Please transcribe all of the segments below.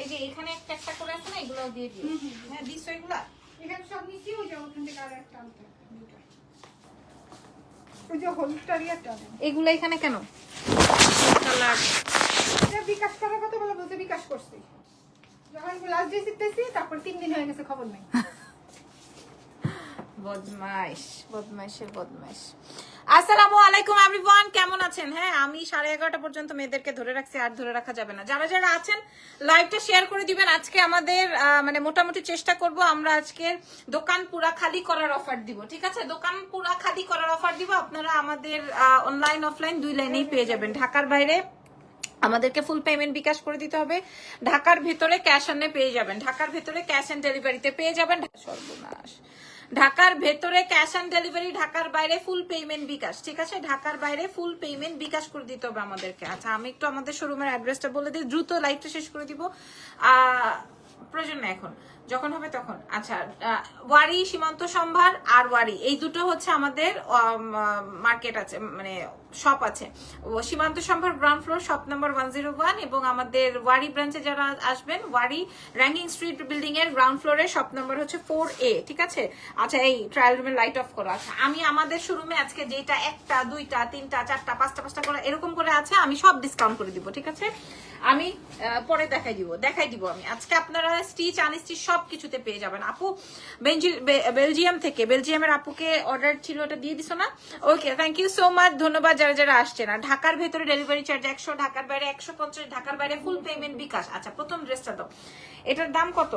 এই যে এখানে একটা একটা করে আছে না এগুলো দিয়ে দিও। হ্যাঁ দিছো এগুলা? এখানে সব নিচে ওই যে ওখান থেকে আর একটা আনতে। ওই যে একটা এগুলো এখানে কেন? কালার। এটা বিকাশ করার কথা বলে বলতে বিকাশ করছি। যখন লাস্ট ডে শিখতেছি তারপর তিন দিন হয়ে গেছে খবর নেই। বদমাইশ বদমাইশের বদমাইশ। আসসালামু আলাইকুম এভরিওয়ান কেমন আছেন? হ্যাঁ আমি সাড়ে এগারোটা পর্যন্ত মেয়েদেরকে ধরে রাখছি, আর ধরে রাখা যাবে না। যারা যারা আছেন লাইভটা শেয়ার করে দিবেন। আজকে আমাদের মানে মোটামুটি চেষ্টা করব আমরা আজকে দোকান পুরা খালি করার অফার দিব, ঠিক আছে? দোকান পুরা খালি করার অফার দিব। আপনারা আমাদের অনলাইন অফলাইন দুই লাইনেই পেয়ে যাবেন। ঢাকার বাইরে আমাদেরকে ফুল পেমেন্ট বিকাশ করে দিতে হবে। ঢাকার ভেতরে ক্যাশ অনে পেয়ে যাবেন। ঢাকার ভেতরে ক্যাশ অন ডেলিভারিতে পেয়ে যাবেন। সর্বনাশ। ঢাকার ভেতরে ক্যাশ অন ডেলিভারি ঢাকার বাইরে ফুল পেমেন্ট বিকাশ, ঠিক আছে? ঢাকার বাইরে ফুল পেমেন্ট বিকাশ করে দিতে হবে আমাদেরকে। আচ্ছা আমি একটু আমাদের শোরুমের অ্যাড্রেসটা বলে দিই, দ্রুত লাইভটা শেষ করে দিব। প্রয়োজন নেই এখন। যখন হবে তখন। আচ্ছা ওয়ারি, সীমান্ত সম্ভার আর ওয়ারি, এই দুটো হচ্ছে আমাদের মার্কেট আছে মানে শপ আছে। Simanta Sambhar ground floor shop number one zero one এবং আমাদের ওয়ারি ব্রাঞ্চে যারা আসবেন, ওয়ারি র্যাঙ্কিং স্ট্রিট বিল্ডিং এর গ্রাউন্ড ফ্লোরে শপ নাম্বার হচ্ছে ফোর এ ঠিক আছে? আচ্ছা এই ট্রায়াল রুমের লাইট অফ করা। আচ্ছা আমি আমাদের শোরুমে আজকে যেটা একটা, দুইটা, তিনটা, চারটা, পাঁচটা পাঁচটা করে এরকম করে আছে, আমি সব ডিসকাউন্ট করে দিব, ঠিক আছে? আমি পরে দেখাই দিব দেখাই দিব আমি। আজকে আপনারা স্টিচ, আনস্টিচ সব কিছুতে পেয়ে যাবেন। আপু বেলজিয়াম থেকে, বেলজিয়ামের আপুকে অর্ডার ছিল, ওটা দিয়ে দিছো না? Okay thank you so much ধন্যবাদ যারা যারা আসছে না ঢাকার ভেতরে ডেলিভারি চার্জ একশো, ঢাকার বাইরে একশো পঞ্চাশ, ঢাকার বাইরে ফুল পেমেন্ট বিকাশ। আচ্ছা প্রথম ড্রেসটা দাও। এটার দাম কত?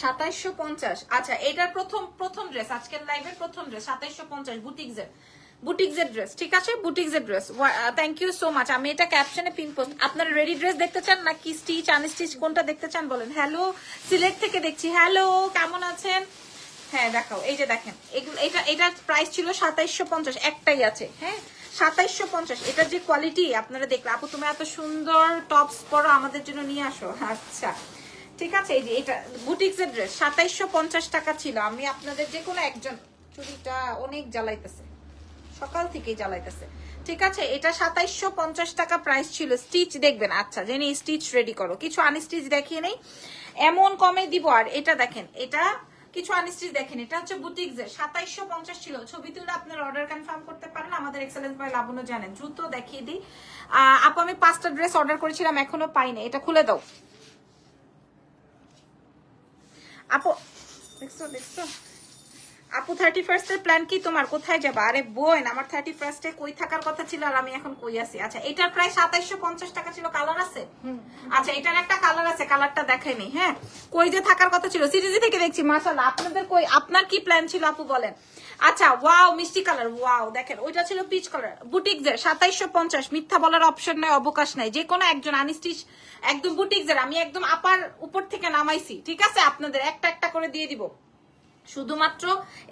সাতাইশশো পঞ্চাশ। আচ্ছা এটার প্রথম প্রথম ড্রেস আজকের লাইভের প্রথম ড্রেস সাতাইশশো পঞ্চাশ বুটিক্সের বুটিক্সের ড্রেস ঠিক আছে? বুটিক্সের dress thank you so much আমি এটা ক্যাপশনে পিন পোস্ট আপনারা রেডি ড্রেস দেখতে চান নাকি স্টিচ আনস্টিচ কোনটা দেখতে চান বলেন? হ্যালো সিলেট থেকে দেখছি। হ্যালো কেমন আছেন? হ্যাঁ দেখাও। এই যে দেখেন এটা এটার প্রাইস ছিল সাতাইশশো পঞ্চাশ, একটাই আছে হ্যাঁ? সাতাইশশো পঞ্চাশ এটার যে কোয়ালিটি আপনারা দেখলে। আপু তুমি এত সুন্দর টপস পরো, আমাদের জন্য নিয়ে আসো। আচ্ছা ঠিক আছে? এই যে এটা বুটিক্সের ড্রেস সাতাইশশো পঞ্চাশ টাকা ছিল। আমি আপনাদের যে কোনো একজন চুরিটা অনেক জ্বালাইতেছে। সকাল থেকেই জ্বালাইতেছে। ঠিক আছে, এটা সাতাইশশো পঞ্চাশ টাকা প্রাইস ছিল। স্টিচ দেখবেন আচ্ছা জেনে স্টিচ রেডি করো। কিছু আনস্টিচ দেখিয়ে নেই। এমন কমে দিব, আর এটা দেখেন, এটা কিছু আনস্টিচ দেখেন, এটা হচ্ছে বুটিক্স এর সাতাইশশো পঞ্চাশ ছিল। ছবি তুলে আপনার অর্ডার কনফার্ম করতে পারেন। আমাদের এক্সেলেন্স বাই লাবণ্য জানেন। দ্রুত দেখিয়ে দিই। আপু, আমি পাঁচটা ড্রেস অর্ডার করেছিলাম, এখনও পাইনি এটা খুলে দাও। আপু, দেখছ দেখছ? আপু থার্টি ফার্স্টের প্ল্যান কি তোমার? কোথায় যাবা? আরে বোন আমার থার্টি ফার্স্টে কই থাকার কথা ছিল আর আমি এখন কই আছি? আচ্ছা এটার প্রায় সাতাইশশো পঞ্চাশ টাকা ছিল কালার আছে? আচ্ছা এটার একটা কালার আছে কালারটা দেখাইনি হ্যাঁ? কই যে থাকার কথা ছিল? সিরিজি থেকে দেখছি মাসাল্লাহ আপনাদের কই আপনার কি প্ল্যান ছিল আপু বলেন? আচ্ছা ওয়াও মিষ্টি কালার ওয়াও দেখেন ওইটা ছিল পিচ কালার বুটিক্সের সাতাইশশো পঞ্চাশ মিথ্যা বলার অপশন নাই অবকাশ নাই যে কোনো একজন আনিস্টিচ একদম বুটিক্সের আমি একদম আপার উপর থেকে নামাইছি ঠিক আছে? আপনাদের একটা একটা করে দিয়ে দিব। শুধুমাত্র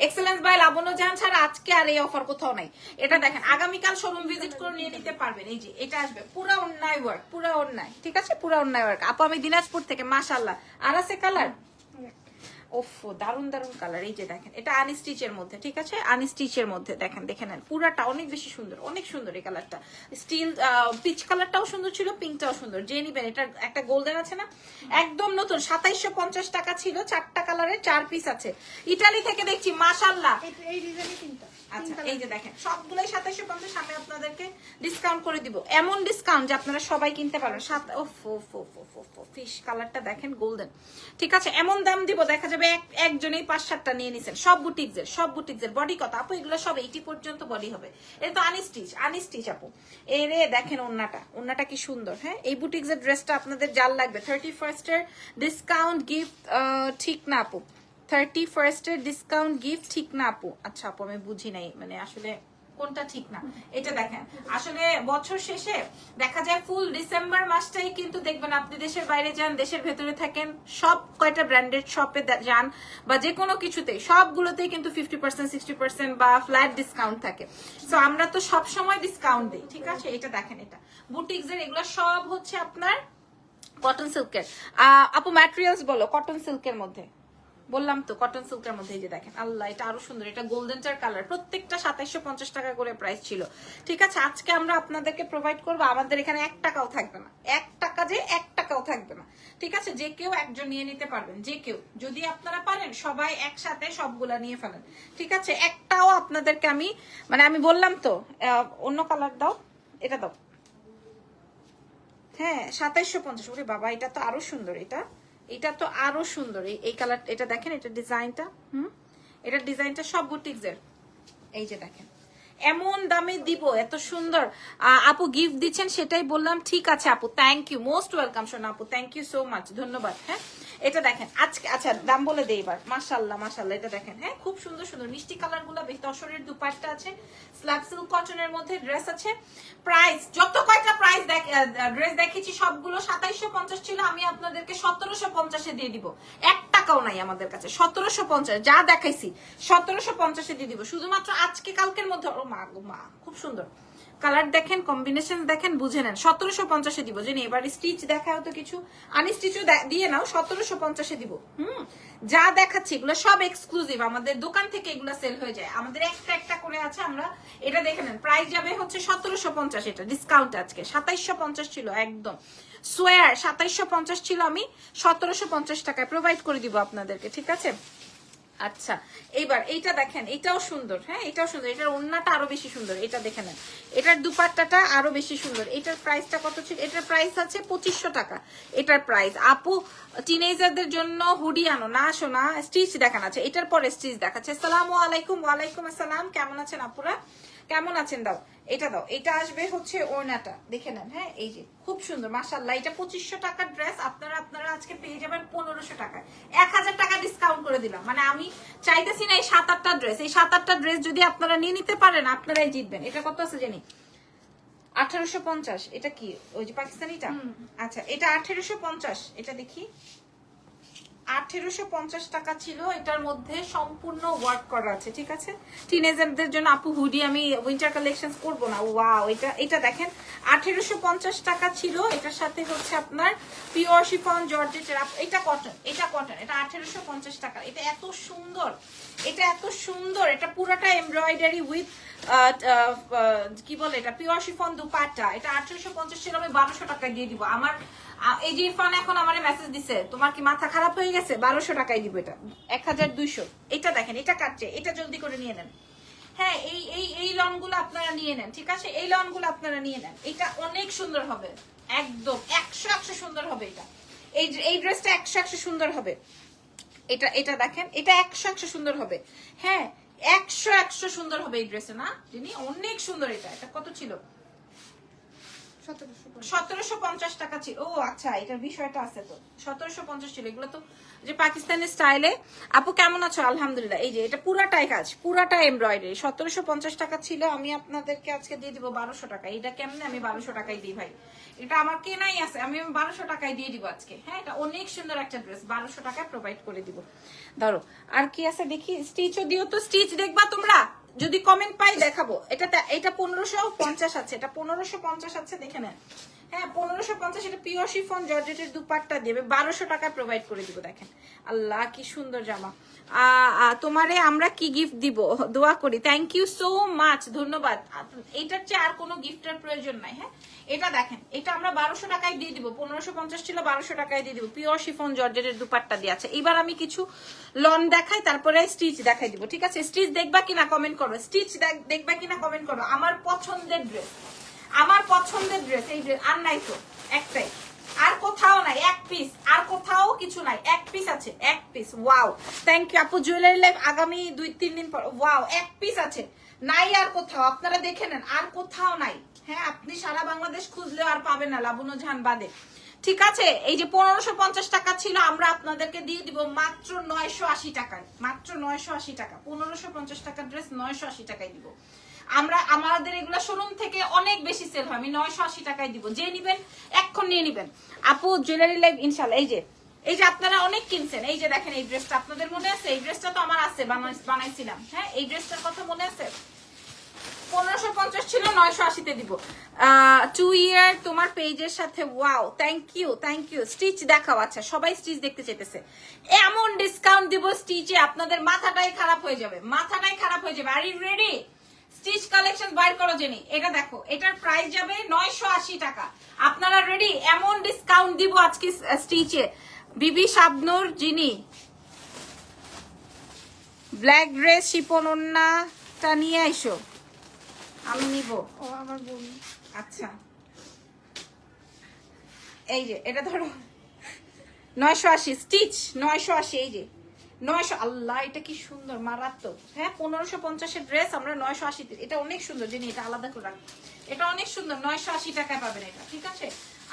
এক্সেলেন্স বাই লাবণ্য জাহান ছাড়া আজকে আর এই অফার কোথাও নাই। এটা দেখেন, আগামীকাল শোরুম ভিজিট করে নিয়ে নিতে পারবেন। এই যে, এটা আসবে। পুরা অন্যায় ওয়ার্ক পুরা অন্যায়। ঠিক আছে? পুরা অন্যায় ওয়ার্ক আপু, আমি দিনাজপুর থেকে মাসাল্লাহ আর আছে কালার ওফ দারুণ দারুণ কালার এই যে দেখেন এটা আনস্টিচের মধ্যে ঠিক আছে? আনস্টিচের মধ্যে দেখেন দেখে নেন। পুরাটা অনেক বেশি সুন্দর অনেক সুন্দর এই কালারটা স্টিল পিচ কালারটাও সুন্দর ছিল পিঙ্কটাও সুন্দর। যে নিবেন এটা একটা গোল্ডেন আছে না? একদম নতুন সাতাইশশো পঞ্চাশ টাকা ছিল চারটা কালারের চার পিস আছে। ইটালি থেকে দেখছি মাশাল্লাহ এই- এই ডিজাইনে তিনটা আচ্ছা এই যে দেখেন সবগুলোই সাতাশশো পঞ্চাশ আমি আপনাদেরকে ডিসকাউন্ট করে দিব। এমন ডিসকাউন্ট যে আপনারা সবাই কিনতে পারবেন। সাত ও ফো ফো ফো ফো ফো ফিশ কালারটা দেখেন গোল্ডেন ঠিক আছে এমন দাম দিব দেখা যাবে এক, একজনেই পাঁচ সাতটা নিয়ে নিছেন। সব বুটিক্সের সব বুটিক্সের বডি কত? আপু, এগুলো সব এইটি পর্যন্ত বডি হবে। এটা তো আনস্টিচ আনস্টিচ আপু। এই রে, দেখেন ওন্নাটা। ওন্নাটা কি সুন্দর হ্যাঁ? এই বুটিক্সের ড্রেসটা আপনাদের জাল লাগবে। থার্টি ফার্স্টের ডিসকাউন্ট গিফট ঠিক না আপু। থার্টি ফার্স্টের ডিসকাউন্ট গিফট ঠিক না আপু। আচ্ছা আপু, আমি বুঝি নাই মানে আসলে কোনটা ঠিক না। এটা দেখেন। আসলে বছর শেষে দেখা যায় ফুল ডিসেম্বর মাসটাই কিন্তু দেখবেন আপনি দেশের বাইরে যান, দেশের ভেতরে থাকেন, সব কয়টা ব্র্যান্ডেড শপে যান বা যে কোনো কিছুতেই সবগুলোতেই কিন্তু ফিফটি পার্সেন্ট সিক্সটি পার্সেন্ট বা ফ্ল্যাট ডিসকাউন্ট থাকে। সো আমরা তো সব সময় ডিসকাউন্ট দিই, ঠিক আছে? এটা দেখেন এটা। বুটিক্স এর এগুলো সব হচ্ছে আপনার কটন সিল্কের আপু ম্যাটেরিয়ালস বলো কটন সিল্কের মধ্যে। বললাম তো কটন সিল্কের মধ্যে এই যে দেখেন, আল্লাহ, এটা আরও সুন্দর, এটা গোল্ডেন চার কালার প্রত্যেকটা সাতাইশশো পঞ্চাশ টাকা করে প্রাইস ছিল। ঠিক আছে, আজকে আমরা আপনাদেরকে প্রোভাইড করব, আমাদের এখানে এক টাকাও থাকবে না। এক টাকা যে এক টাকাও থাকবে না। ঠিক আছে, যে কেউ একজন নিয়ে নিতে পারবেন, যে কেউ। যদি আপনারা পারেন, সবাই একসাথে সবগুলা নিয়ে ফেলেন। ঠিক আছে, একটাও আপনাদেরকে আমি মানে আমি বললাম তো অন্য কালার দাও, এটা দাও। হ্যাঁ সাতাইশশো পঞ্চাশ, ওরে বাবা, এটা তো আরও সুন্দর, এটা। এটা তো আরও সুন্দর। এই- কালার এটা দেখেন, এটা ডিজাইনটা, হুম? এটার ডিজাইনটা সব বুটিক্সের এই যে দেখেন। এমন দামে দিব, এত সুন্দর। আপু গিফট দিচ্ছেন, সেটাই বললাম, ঠিক আছে আপু থ্যাংক ইউ মোস্ট ওয়েলকাম সোনা আপু থ্যাংক ইউ সো মাচ ধন্যবাদ হ্যাঁ? এটা দেখেন, আজকে আচ্ছা দাম বলে দেই এবার মাশাল্লাহ মাশাল্লাহ এটা দেখেন হ্যাঁ? খুব সুন্দর সুন্দর, মিষ্টি কালারগুলা বেশ তসরের দুপাট্টা আছে স্ল্যাব সিল্ক কটনের মধ্যে ড্রেস আছে। প্রাইস যত কয়টা প্রাইস ড্রেস দেখেছি সবগুলো সাতাইশশো পঞ্চাশ ছিল, আমি আপনাদেরকে সতেরোশো পঞ্চাশে দিয়ে দিব। এক টাকাও নাই আমাদের কাছে। সতেরোশো পঞ্চাশ, যা দেখাইছি, সতেরোশো পঞ্চাশে দিয়ে দিব। শুধুমাত্র আজকে কালকের মধ্যে ও মা মা, খুব সুন্দর। কালার দেখেন কম্বিনেশন দেখেন, বুঝে নেন। সতেরোশো পঞ্চাশে দিব। জানি, এবার স্টিচ দেখাও তো কিছু। আনস্টিচও দিয়ে নাও, সতেরোশো পঞ্চাশে দিব। হুম? যা দেখাচ্ছি, এগুলো সব এক্সক্লুসিভ আমাদের দোকান থেকে এগুলো সেল হয়ে যায়। আমাদের একটা একটা করে আছে, আমরা এটা দেখে নেন। প্রাইস যাবে হচ্ছে সতেরোশো পঞ্চাশ এটা ডিসকাউন্ট আজকে। সাতাইশশো পঞ্চাশ ছিল, একদম। সোয়ার সাতাইশশো পঞ্চাশ ছিল আমি, সতেরোশো পঞ্চাশ টাকায় প্রোভাইড করে দিব আপনাদেরকে, ঠিক আছে? আচ্ছা এইবার এইটা দেখেন, এটাও সুন্দর হ্যাঁ? এটাও সুন্দর, এটার ওন্নাটা আরও বেশি সুন্দর, এটা দেখে নেন। এটার দুপাট্টাটা আরও বেশি সুন্দর, এটার প্রাইসটা কত ছিল? এটার প্রাইস আছে পঁচিশশো টাকা। এটার প্রাইস আপু টিনেজারদের জন্য হুডি আনো, না আসো না স্টিচ দেখানো আছে এটার পরে স্টিচ দেখাচ্ছে। সালাম আলাইকুম, ওয়ালাইকুম আসসালাম, কেমন আছেন আপুরা? কেমন আছেন দাও? এটা দাও। এটা আসবে হচ্ছে ওড়নাটা। দেখে নেন হ্যাঁ? এই যে খুব সুন্দর মাসাল্লাহ এটা পঁচিশশো টাকার ড্রেস আপনারা আপনারা আজকে পেয়ে যাবেন পনেরোশো টাকায়। এক হাজার টাকা ডিসকাউন্ট করে দিলাম। মানে আমি চাইতেছি না এই সাত আটটা ড্রেস। এই সাত আটটা ড্রেস যদি আপনারা নিয়ে নিতে পারেন আপনারাই জিতবেন। এটা কত আছে জানি? আঠারোশো পঞ্চাশ। এটা কি? ওই যে পাকিস্তানিটা? আচ্ছা এটা আঠেরোশো পঞ্চাশ। এটা দেখি। আঠেরোশো পঞ্চাশ টাকা ছিল। এটার মধ্যে সম্পূর্ণ ওয়ার্ক করা আছে, ঠিক আছে? টিনেজারদের জন্য আপু হুডি আমি উইন্টার কালেকশন করব না। ওয়াও এটা এটা দেখেন, আঠেরোশো পঞ্চাশ টাকা ছিল। এটার সাথে হচ্ছে আপনার পিওর শিফন এটা কটন এটা কটন এটা আঠেরোশো পঞ্চাশ টাকা। এটা এত সুন্দর, এটা এত সুন্দর, এটা পুরোটা এমব্রয়ডারি উইথ কি বলে এটা? পিওর শিফন দুপাট্টা এটা আঠেরোশো পঞ্চাশ ছিল, আমি বারোশো টাকা দিয়ে দিব। আমার এই যে ইরফান এখন আমার মেসেজ দিছে, তোমার কি মাথা খারাপ হয়ে গেছে? বারোশো টাকায় দিব এটা। এক হাজার দুইশো। এটা দেখেন, এটা কাটছে এটা জলদি করে নিয়ে নেন। হ্যাঁ এই এই এই লনগুলো আপনারা নিয়ে নেন, ঠিক আছে? এই লনগুলো আপনারা নিয়ে নেন। এটা অনেক সুন্দর হবে। একদম, একশো একশো সুন্দর হবে এটা। এই এই ড্রেসটা একশো একশো সুন্দর হবে। এটা এটা দেখেন, এটা একশো একশো সুন্দর হবে। হ্যাঁ একশো একশো সুন্দর হবে এই ড্রেসে না? যিনি অনেক সুন্দর এটা। এটা কত ছিল? সতেরোশো পঞ্চাশ। টাকা ছিল। ও আচ্ছা এটার বিষয়টা আছে তো। সতেরোশো পঞ্চাশ ছিল। এগুলো তো যে পাকিস্তানের স্টাইলে। আপু, কেমন আছো? আলহামদুলিল্লাহ। এই যে, এটা পুরাটাই কাজ, পুরাটা এমব্রয়ডারি। সতেরোশো পঞ্চাশ টাকা ছিল, আমি আপনাদেরকে আজকে দিয়ে দিব বারোশো টাকা। এটা কেমনে আমি বারোশো টাকায় দিই ভাই? এটা আমার কেনাই আছে, আমি বারোশো টাকায় দিয়ে দিব আজকে। হ্যাঁ এটা অনেক সুন্দর একটা ড্রেস, বারোশো টাকায় প্রোভাইড করে দিব। ধরো, আর কি আছে দেখি? স্টিচও দিও তো, স্টিচ দেখবা তোমরা। যদি কমেন্ট পাই দেখাবো। এটা এটা পনেরোশো পঞ্চাশ আছে। এটা পনেরোশো পঞ্চাশ আছে, দেখে নেন। হ্যাঁ পনেরোশো পঞ্চাশ এটা পিওর শিফন জর্জেটের দুপাট্টা দেবে। বারোশো টাকা প্রোভাইড করে দিব, দেখেন। আল্লাহ, কি সুন্দর জামা। তোমারে আমরা কি গিফট দিব? দোয়া করি। থ্যাংক ইউ সো মাচ ধন্যবাদ। এটার চেয়ে আর কোনো গিফটের প্রয়োজন নাই হ্যাঁ? এটা দেখেন, এটা আমরা বারোশো টাকায় দিয়ে দিব। পনেরোশো পঞ্চাশ ছিল, বারোশো টাকায় দিয়ে দিব। পিওর শিফন জর্জেটের দুপাট্টা দিয়ে আছে। এবার আমি কিছু লন দেখাই, তারপরে স্টিচ দেখাই দিব, ঠিক আছে? স্টিচ দেখবা কিনা কমেন্ট করো। স্টিচ দেখবা কিনা কমেন্ট করো। আমার পছন্দের ড্রেস আমার পছন্দের ড্রেস এই ড্রেস আর নাই তো, একটাই। আর কোথাও নাই, এক পিস আর কোথাও কিছু নাই, এক পিস আছে, এক পিস ওয়াও থ্যাংক ইউ আপু জুয়েলারি লাইভ আগামী দুই, তিন দিন পর ওয়াও এক পিস আছে। নাই আর কোথাও, আপনারা দেখে নেন, আর কোথাও নাই। হ্যাঁ আপনি সারা বাংলাদেশ খুঁজলেও আর পাবেন না লাবুনো ঝান বাদে। ঠিক আছে, এই যে পনেরোশো পঞ্চাশ টাকা ছিল, আমরা আপনাদেরকে দিয়ে দিব মাত্র নয়শো আশি টাকায়, মাত্র নয়শো আশি টাকা, পনেরোশো পঞ্চাশ টাকার ড্রেস নয়শো আশি টাকায় দিব। আমরা, আমাদের এগুলা শোরুম থেকে অনেক বেশি সেল হয়। আমি নয়শো আশি টাকায় দিব। যে নিবেন এক্ষণ নিয়ে নিবেন। আপু জুয়েলারি লাইভ ইনশাল্লাহ। এই যে এই যে আপনারা অনেক কিনছেন। এই যে দেখেন, এই ড্রেসটা আপনাদের মনে আছে? এই ড্রেসটা তো আমার আছে, বানাই- বানাইছিলাম। হ্যাঁ এই ড্রেসটার কথা মনে আছে? পনেরোশো পঞ্চাশ ছিল, নয়শো আশিতে টু ইয়ার তোমার পেজের সাথে wow thank you thank you stitch দেখাও আচ্ছা সবাই স্টিচ দেখতে চাইতেছে। এমন ডিসকাউন্ট দিব স্টিচে আপনাদের মাথাটাই খারাপ হয়ে যাবে। মাথাটাই খারাপ হয়ে যাবে। Are you ready stitch collection বাইর করো জেনি। এটা দেখো এটার প্রাইস যাবে নয়শো আশি টাকা। আপনারা রেডি এমন ডিসকাউন্ট দিব আজকে স্টিচে। বিবি শাবনুর জিনি। ব্ল্যাক ড্রেস শিপন ওন্নাটা নিয়ে আইসো। আমি নিব। ও আমার বোন। আচ্ছা। এই যে এটা ধরো। নয়শো আশি স্টিচ নয়শো আশি এই যে। নয়শো আল্লাহ, এটা কি সুন্দর, মারাত্মক। হ্যাঁ পনেরোশো পঞ্চাশের ড্রেস আমরা নয়শো আশি এটা অনেক সুন্দর জিনি এটা আলাদা করে রাখব। এটা অনেক সুন্দর, নয়শো আশি টাকায় পাবেন এটা, ঠিক আছে?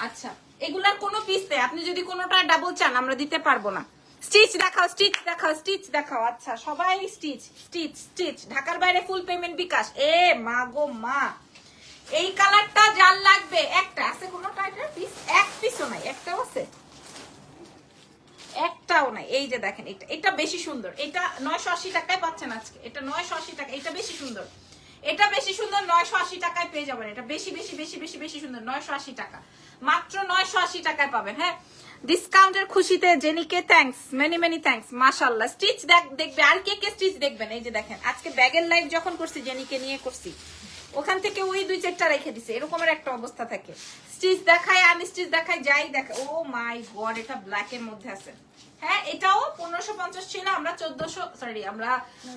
আচ্ছা এগুলার কোনো পিস নেই, আপনি যদি কোনোটা ডাবল চান, আমরা দিতে পারব না। স্টিচ দেখাও স্টিচ দেখাও স্টিচ দেখাও আচ্ছা সবাই স্টিচ স্টিচ স্টিচ ঢাকার বাইরে ফুল পেমেন্ট বিকাশ। এ, মা গো, মা। এই কালারটা যার লাগবে, একটা, আছে কোনো টাইপের পিস এক পিসও নাই, একটাও আছে। একটাও নাই। এই যে দেখেন, এটা এটা বেশি সুন্দর। এটা নয়শো আশি টাকায় পাচ্ছেন আজকে। এটা নয়শো আশি টাকা এটা বেশি সুন্দর। এটা বেশি সুন্দর নয়শো আশি টাকায় পেয়ে যাবেন। এটা বেশি বেশি বেশি বেশি বেশি সুন্দর। নয়শো আশি টাকা। মাত্র নয়শো আশি টাকায় পাবেন হ্যাঁ? ডিসকাউন্টের খুশিতে জেনিকে থ্যাঙ্কস মেনি মেনি থ্যাঙ্কস মাশাল্লাহ স্টিচ দেখবে। আর কে কে স্টিচ দেখবেন? এই যে দেখেন, আজকে ব্যাগের লাইভ যখন করছি, জেনিকে নিয়ে করছি। ওখান থেকে ওই দুই চারটা রেখে দিছে। এরকমের একটা অবস্থা থাকে। স্টিচ দেখায় আনস্টিচ দেখায় যাই দেখায় ও মাই গড এটা ব্ল্যাক এর মধ্যে আছে। হ্যাঁ এটাও পনেরোশো পঞ্চাশ ছিল আমরা চোদ্দশো সরি আমরা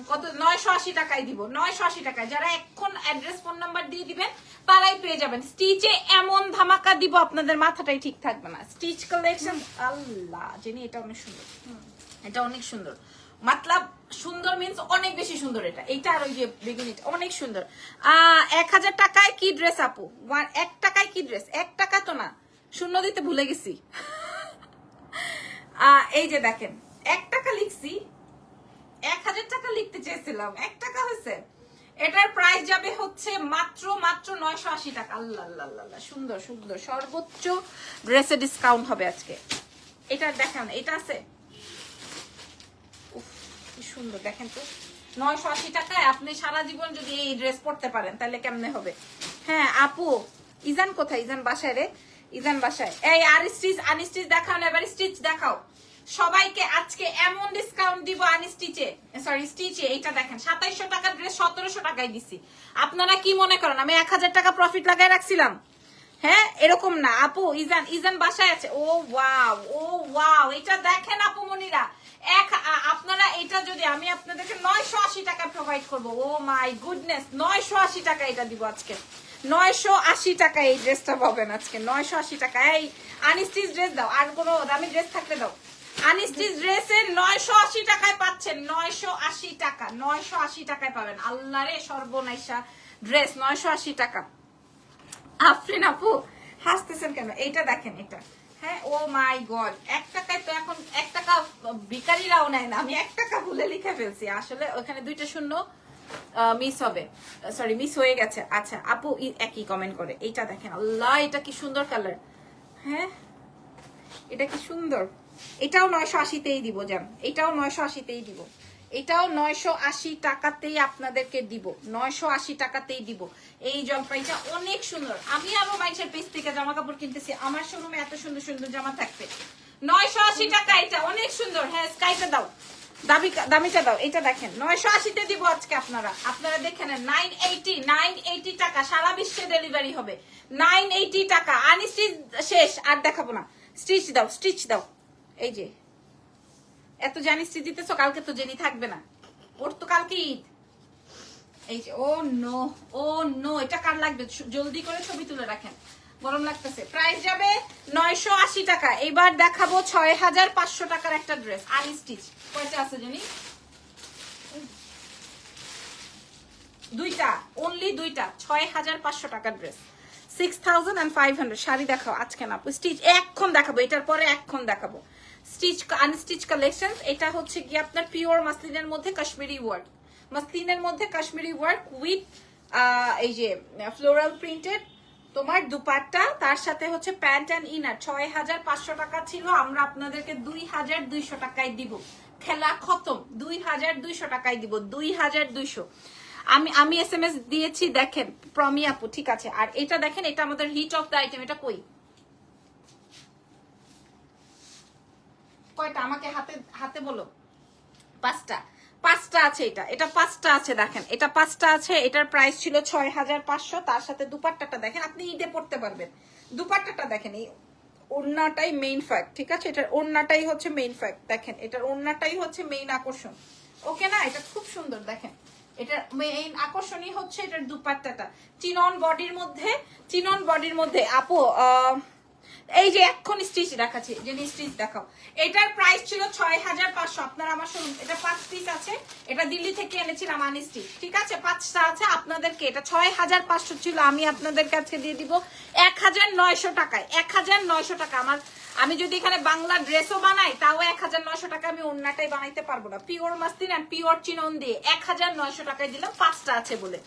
কত নয়শো আশি টাকায় দিব নয়শো আশি টাকায়। যারা এখন অ্যাড্রেস ফোন নাম্বার দিয়ে দিবেন তারাই পেয়ে যাবেন। স্টিচে এমন ধামাকা দিব আপনাদের মাথাটাই ঠিক থাকবে না। স্টিচ কালেকশন আল্লাহ জেনি এটা অনেক সুন্দর। এটা অনেক সুন্দর। মাতলাব সুন্দর মিন্স অনেক বেশি সুন্দর এটা। এইটা আর ওই যে বেগুনিটা অনেক সুন্দর। এক হাজার টাকায় কি ড্রেস আপু? এক টাকায় কি ড্রেস এক টাকা তো না। শূন্য দিতে ভুলে গেছি। এই যে দেখেন, এক টাকা লিখছি, এক হাজার টাকা লিখতে চেয়েছিলাম, এক টাকা হয়েছে। এটার প্রাইস যাবে হচ্ছে মাত্র মাত্র নয়শো আশি টাকা। আল্লাহ আল্লাহ আল্লাহ সুন্দর সুন্দর, সর্বোচ্চ ড্রেসে ডিসকাউন্ট হবে আজকে। এটা দেখেন, এটা আছে? সুন্দর, দেখেন তো। নয়শো আশি টাকায় আপনি সারা জীবন যদি এই ড্রেস পরতে পারেন, তাহলে কেমনে হবে? হ্যাঁ আপু, ইজান কোথায়? ইজান বাসায় রে? ইজান বাসায়। এই, আর স্টিচ আনস্টিচ দেখাও না, এবার স্টিচ দেখাও। সবাইকে আজকে এমন ডিসকাউন্ট দিব আনস্টিচে সরি স্টিচে, এইটা দেখেন, সাতাইশশো টাকার ড্রেস সতেরোশো টাকায় দিছি। আপনারা কি মনে করেন, আমি এক হাজার টাকা প্রফিট লাগাই রাখছিলাম? হ্যাঁ এরকম না। আপু, ইজান ইজান বাসায় আছে। ও ওয়াও ও ওয়াও এটা দেখেন আপু মনিরা। এক আপনারা এটা যদি আমি আপনাদেরকে নয়শো আশি টাকা প্রোভাইড করব। ও মাই গুডনেস, নয়শো আশি টাকা এটা দিব আজকে। নয়শো আশি টাকা এই ড্রেসটা পাবেন আজকে, নয়শো আশি টাকা। এই আনিস্টিচ ড্রেস দাও, আর কোনো দামি ড্রেস থাকলে দাও। আনিস্টিচ ড্রেসের নয়শো আশি টাকায় পাচ্ছেন, নয়শো আশি টাকা, নয়শো আশি টাকায় পাবেন। আল্লাহ রে সর্বনাইশা ড্রেস নয়শো আশি টাকা। আফরিন আপু, হাসতেছেন কেন? এইটা দেখেন, এটা। হ্যাঁ ও মাই গড এক টাকায় তো এখন এক টাকা ভিকারিরাও নেয় না। আমি এক টাকা ভুলে লিখে ফেলছি। আসলে ওখানে দুইটা শূন্য মিস হবে। সরি মিস হয়ে গেছে। আচ্ছা আপু একই কমেন্ট করে। এইটা দেখেন, আল্লাহ, এটা কি সুন্দর কালার হ্যাঁ এটা কি সুন্দর। এটাও নয়শো আশিতেই দিব যান এটাও নয়শো আশিতেই দিব। এটাও নয়শো আশি টাকাতেই আপনাদেরকে দিব। নয়শো আশি টাকাতেই দিব। এই জলপাইটা অনেক সুন্দর। আমি আরও মাইসের পেজ থেকে জামা কাপড় কিনতেছি। আমার শোরুমে এত সুন্দর সুন্দর জামা থাকবে। নয়শো আশি টাকা এটা, অনেক সুন্দর। হ্যাঁ স্কাইটা দাও। দামি দামিটা দাও। এটা দেখেন, নয়শো আশিতে দিব আজকে আপনারা। আপনারা দেখে নেন নাইন এইটি নাইন এইটি টাকা। সারা বিশ্বে ডেলিভারি হবে। নাইন এইটি টাকা। আনস্টিচ শেষ, আর দেখাবো না। স্টিচ দাও স্টিচ দাও। এই যে এত জানি স্টিচ দিতেছো, কালকে তো জেনি থাকবে না। ওর তো কালকে ঈদ। এই যে, ও নো ও নো, এটা কার লাগবে? জলদি করে ছবি তুলে রাখেন। গরম লাগতেছে। প্রাইস যাবে নয়শো আশি টাকা। এবার দেখাবো ছয় হাজার পাঁচশো টাকার একটা ড্রেস। আনস্টিচ কয়টা আছে জানি? দুইটা অনলি দুইটা। ছয় হাজার পাঁচশো টাকার dress. Six thousand and five hundred sari দেখাও, আজকে না। স্টিচ, এক্ষণ দেখাবো। এটার পরে এক্ষণ দেখাবো। স্টিচ আনস্টিচ কালেকশন এটা হচ্ছে কি আপনার পিওর মাসলিনের মধ্যে কাশ্মীরি ওয়ার্ক মাসলিনের মধ্যে কাশ্মীরি ওয়ার্ক উইথ এই যে ফ্লোরাল প্রিন্টেড তোমার দুপাট্টা, তার সাথে হচ্ছে প্যান্ট অ্যান্ড ইনার ছয় হাজার পাঁচশো টাকা ছিল, আমরা আপনাদেরকে দুই হাজার দুইশো টাকায় দিব। খেলা খতম, দুই হাজার দুইশো টাকায় দিব, দুই হাজার দুইশো। আমি আমি এস এম এস দিয়েছি, দেখেন প্রমি আপু, ঠিক আছে। আর এটা দেখেন, এটা আমাদের হিট অফ দ্য আইটেম এটা কই? কয়টা? আমাকে হাতে হাতে বলো। পাঁচটা। পাঁচটা আছে এটা। এটা পাঁচটা আছে দেখেন। এটা পাঁচটা আছে এটার প্রাইস ছিল ছয় হাজার পাঁচশো তার সাথে দুপাট্টাটা দেখেন আপনি ঈদে পড়তে পারবেন। দুপাট্টাটা দেখেন এই ওড়নাটাই মেইন ফ্যাক্ট ঠিক আছে? এটার ওড়নাটাই হচ্ছে মেইন ফ্যাক্ট দেখেন। এটার ওড়নাটাই হচ্ছে মেইন আকর্ষণ। ওকে না? এটা খুব সুন্দর দেখেন। এটার মেইন আকর্ষণই হচ্ছে এটার দুপাট্টাটা। চিনন বডির মধ্যে চিনন বডির মধ্যে আপু আহ, এই যে এখন স্টিচ দেখাচ্ছি, যে স্টিচ দেখাও। এটার প্রাইস ছিল ছয় হাজার পাঁচশো। আপনারা আমার শুনুন এটা পাঁচ আছে, এটা দিল্লি থেকে এনেছিলাম আনি স্টিচ ঠিক আছে? পাঁচটা আছে আপনাদেরকে, এটা ছয় হাজার পাঁচশো ছিল, আমি আপনাদেরকে আজকে দিয়ে দিব এক হাজার নয়শো টাকায় এক হাজার নয়শো টাকা। আমার, আমি যদি এখানে বাংলা ড্রেসও বানাই, তাও এক হাজার নয়শো টাকা আমি অন্যটাই বানাইতে পারব না। পিওর মাস্তিন আর পিওর চিনন দিয়ে এক হাজার নয়শো টাকায় দিলাম, পাঁচটা আছে বলে।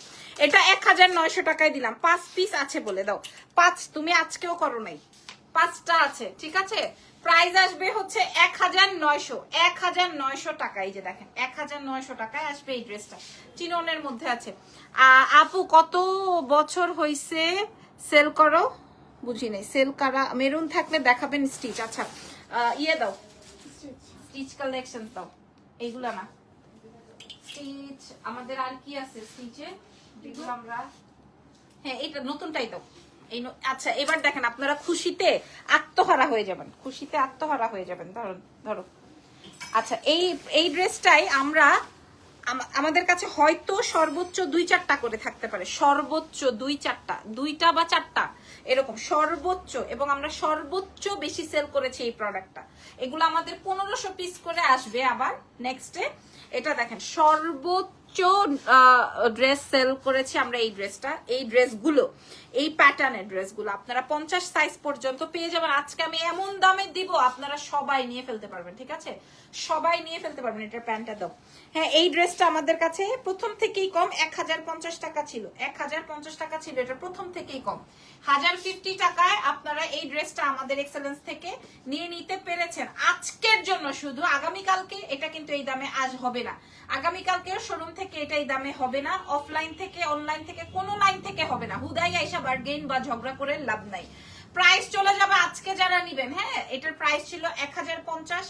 এটা এক হাজার নয়শো টাকায় দিলাম, পাঁচ পিস আছে বলে দাও। পাঁচ, তুমি আজকেও করো নাই। পাঁচটা আছে ঠিক আছে? প্রাইস আসবে হচ্ছে এক হাজার নয়শো এক হাজার নয়শো টাকা এই যে দেখেন এক হাজার নয়শো টাকায় আসবে এই ড্রেসটা। চিননের মধ্যে আছে। আপু কত বছর হইছে সেল করো? বুঝি নাই সেল করা মেরুন থাকলে দেখাবেন স্টিচ আচ্ছা। ইয়ে দাও। স্টিচ। কালেকশন দাও এইগুলা না। স্টিচ আমাদের আর কি আছে স্টিচে? আমরা হ্যাঁ এটা নতুনটাই দাও। এই আচ্ছা এবার দেখেন, আপনারা খুশিতে আত্মহারা হয়ে যাবেন। খুশিতে আত্মহারা হয়ে যাবেন ধরো ধরো আচ্ছা এই এই ড্রেসটাই আমরা আমাদের কাছে হয়তো সর্বোচ্চ দুই চারটা করে থাকতে পারে। সর্বোচ্চ দুই চারটা, দুইটা বা চারটা, এরকম সর্বোচ্চ, এবং আমরা সর্বোচ্চ বেশি সেল করেছি এই প্রোডাক্টটা এগুলো আমাদের পনেরোশো পিস করে আসবে আবার নেক্সটে এটা দেখেন, সর্বোচ্চ ড্রেস সেল করেছি আমরা এই ড্রেসটা এই ড্রেসগুলো এই প্যাটার্নের ড্রেসগুলো আপনারা পঞ্চাশ সাইজ পর্যন্ত পেয়ে যাবেন। আজকে আমি এমন দামে দিব, আপনারা সবাই নিয়ে ফেলতে পারবেন, ঠিক আছে? সবাই নিয়ে ফেলতে পারবেন এটার প্যান্টটা হ্যাঁ এই ড্রেসটা আমাদের কাছে প্রথম থেকেই কম এক হাজার পঞ্চাশ টাকা ছিল। এক পঞ্চাশ টাকা ছিল, এটা প্রথম থেকেই কম। হাজার ফিফটি টাকায় আপনারা এই ড্রেসটা আমাদের এক্সেলেন্স থেকে নিয়ে নিতে পেরেছেন। আজকের জন্য শুধু, আগামীকালকে এটা কিন্তু এই দামে আজ হবে না। আগামীকালকেও শোরুম থেকে এটা এটাই দামে হবে না অফলাইন থেকে অনলাইন থেকে, কোনো লাইন থেকে হবে না। হুদাই আইসা বার্গেন বা ঝগড়া করে লাভ নাই। প্রাইস চলে যাবে, আজকে যারা নিবেন হ্যাঁ এটার প্রাইস ছিল এক হাজার পঞ্চাশ,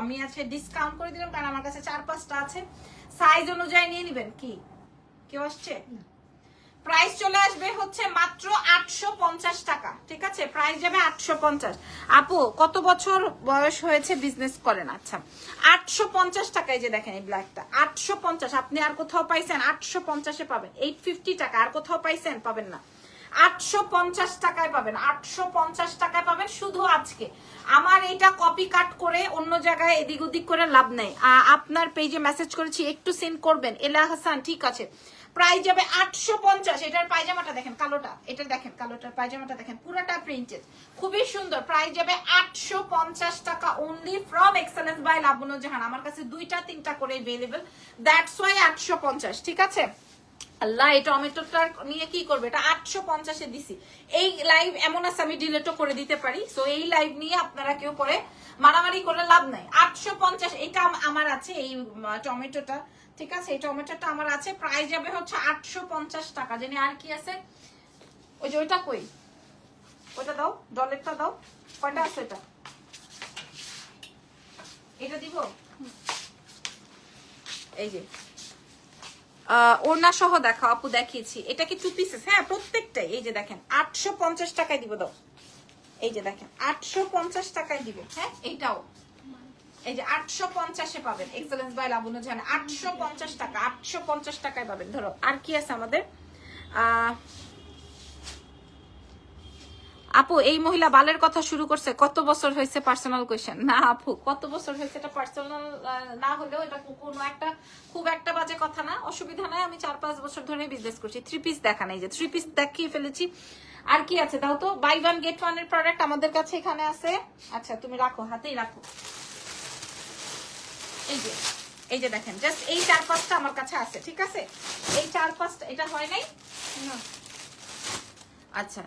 আমি আছে ডিসকাউন্ট করে দিলাম, কারণ আমার কাছে চার পাঁচটা আছে। সাইজ অনুযায়ী নিয়ে নিবেন কি? কেউ আসছে? প্রাইস চলে আসবে হচ্ছে মাত্র আটশো পঞ্চাশ টাকা। ঠিক আছে? প্রাইস যাবে আটশো পঞ্চাশ। আপু, কত বছর বয়স হয়েছে বিজনেস করেন? আচ্ছা আটশো পঞ্চাশ টাকায় যে দেখেন এই ব্ল্যাকটা আটশো পঞ্চাশ। আপনি আর কোথাও পাইছেন? আটশো পঞ্চাশে পাবেন। এইট ফিফটি টাকা, আর কোথাও পাইছেন? পাবেন না। আটশো পঞ্চাশ টাকায় পাবেন। আটশো পঞ্চাশ টাকায় পাবেন শুধু আজকে। আমার এটা কপি কাট করে অন্য জায়গায় এদিক ওদিক করে লাভ নেই। আপনার পেজে মেসেজ করেছি, একটু সেন্ড করবেন। এলা হাসান ঠিক আছে। প্রাইস যাবে আটশো পঞ্চাশ, এটার পায়জামাটা দেখেন কালোটা, এটা দেখেন কালোটার পায়জামাটা দেখেন, পুরাটা প্রিন্টেড, খুবই সুন্দর, প্রাইস যাবে আটশো পঞ্চাশ টাকা only from excellence by Labonu Jahan আমার কাছে দুইটা তিনটা করে অ্যাভেলেবল দ্যাটস ওয়াই আটশো পঞ্চাশ, ঠিক আছে? আল্লাহ, এই টমেটোটা নিয়ে কি করবে? এটা আটশো পঞ্চাশে দিছি। এই লাইভ এমন আছে, আমি ডিলেটও করে দিতে পারি সো এই লাইভ নিয়ে আপনারা কেউ পরে মারামারি করে লাভ নাই। আটশো পঞ্চাশ, এটা আমার আছে এই টমেটোটা। ঠিক আছে, এই টমেটোটা আমার আছে প্রাইস যাবে হচ্ছে আটশো পঞ্চাশ টাকা। জেনে আর কি আছে? ওই যে ওইটা কই? ওইটা দাও, ডলেরটা দাও। কয়টা আছে এটা এটা দিব? এই যে। সহ দেখাও, আপু দেখিয়েছি। এটা কি টু হ্যাঁ প্রত্যেকটাই। এই যে দেখেন, আটশো পঞ্চাশ টাকায় দিব, দাও। এই যে দেখেন, আটশো পঞ্চাশ টাকায় দিব। হ্যাঁ এইটাও। এই যে আটশো পঞ্চাশে পাবেন। এক্সেলেন্স বাই লাবণ্য জাহান আটশো পঞ্চাশ টাকা, আটশো পঞ্চাশ টাকায় পাবেন। ধরো, আর কি আছে আমাদের? আপু, এই মহিলা বালের কথা শুরু করছে, কত বছর হয়েছে পার্সোনাল কোয়েশ্চেন না, আপু, কত বছর হয়েছে এটা পার্সোনাল না হলেও এটা কোনো একটা, খুব একটা বাজে কথা না, অসুবিধা নাই, আমি চার পাঁচ বছর ধরে বিজনেস করছি। থ্রি পিস দেখা নেই যে থ্রি পিস দেখিয়ে ফেলেছি। আর কি আছে? দাও তো বাই ওয়ান গেট ওয়ানের প্রোডাক্ট আমাদের কাছে এখানে আছে। আচ্ছা তুমি রাখো, হাতেই রাখো। এই যে এই যে দেখেন জাস্ট এই চার পাঁচটা আমার কাছে আছে ঠিক আছে? এই চার পাঁচটা এটা হয় নাই? আচ্ছা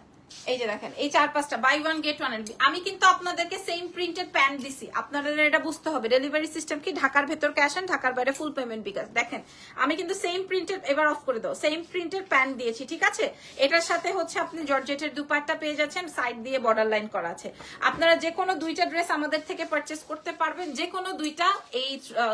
এই যে দেখেন, এই চার পাঁচটা বাই ওয়ান গেট ওয়ান আমি কিন্তু আপনাদেরকে সেম প্রিন্টেড প্যান্ট দিছি। আপনারা এটা বুঝতে হবে। ডেলিভারি সিস্টেম কি? ঢাকার ভেতর ক্যাশ অ্যান্ড ঢাকার বাইরে ফুল পেমেন্ট বিকাশ। দেখেন, আমি কিন্তু সেম প্রিন্টেড এবার অফ করে দাও। সেম প্রিন্টেড প্যান্ট দিয়েছি, ঠিক আছে? এটার সাথে হচ্ছে আপনি জর্জেটের দুপাট্টা পেয়ে যাচ্ছেন সাইড দিয়ে বর্ডার লাইন করা আছে। আপনারা যে কোনো দুইটা ড্রেস আমাদের থেকে পারচেস করতে পারবেন। যে কোনো দুইটা এই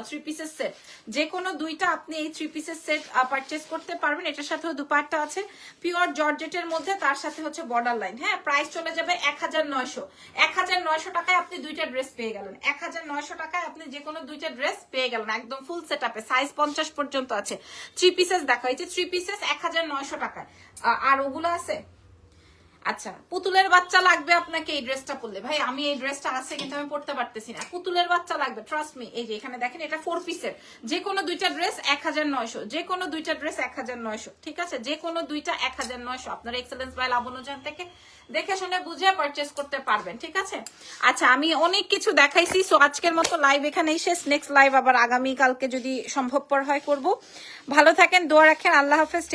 থ্রি পিসের সেট যে কোনো দুইটা আপনি এই থ্রি পিসের সেট পারচেস করতে পারবেন। এটার সাথেও দুপাট্টা আছে। পিওর জর্জেটের মধ্যে, তার সাথে হচ্ছে বর্ডার লাইন হ্যাঁ প্রাইস চলে যাবে এক হাজার নয়শো। এক হাজার নয়শো টাকায় আপনি দুইটা ড্রেস পেয়ে গেলেন। এক হাজার নয়শো টাকায় আপনি যে কোনো দুইটা ড্রেস পেয়ে গেলেন, একদম ফুল সেট আপে সাইজ পঞ্চাশ পর্যন্ত আছে। থ্রি পিসেস দেখা হয়েছে থ্রি পিসেস এক হাজার নয়শো টাকায়। আর ওগুলো আছে? আচ্ছা পুতুলের বাচ্চা লাগবে আপনাকে এই ড্রেসটা পরলে। ভাই, আমি এই ড্রেসটা আছে কিন্তু আমি পড়তে পারতেছি না। পুতুলের বাচ্চা লাগবে ট্রাস্ট মি এই যে এখানে দেখেন, এটা ফোর পিসের যে কোনো দুইটা ড্রেস এক হাজার নয়শো। যে কোনো দুইটা ড্রেস এক হাজার নয়শো। ঠিক আছে? যে কোনো দুইটা এক হাজার নয়শো। আপনার এক্সেলেন্স বাই লাবনুজান থেকে দেখে শুনে বুঝে পারচেস করতে পারবেন। ঠিক আছে? আচ্ছা আমি অনেক কিছু দেখাইছি সো আজকের মতো লাইভ এখানেই শেষ। নেক্সট লাইভ আবার আগামীকালকে যদি সম্ভবপর হয় করব। ভালো থাকেন, দোয়া রাখেন, আল্লাহ হাফেজ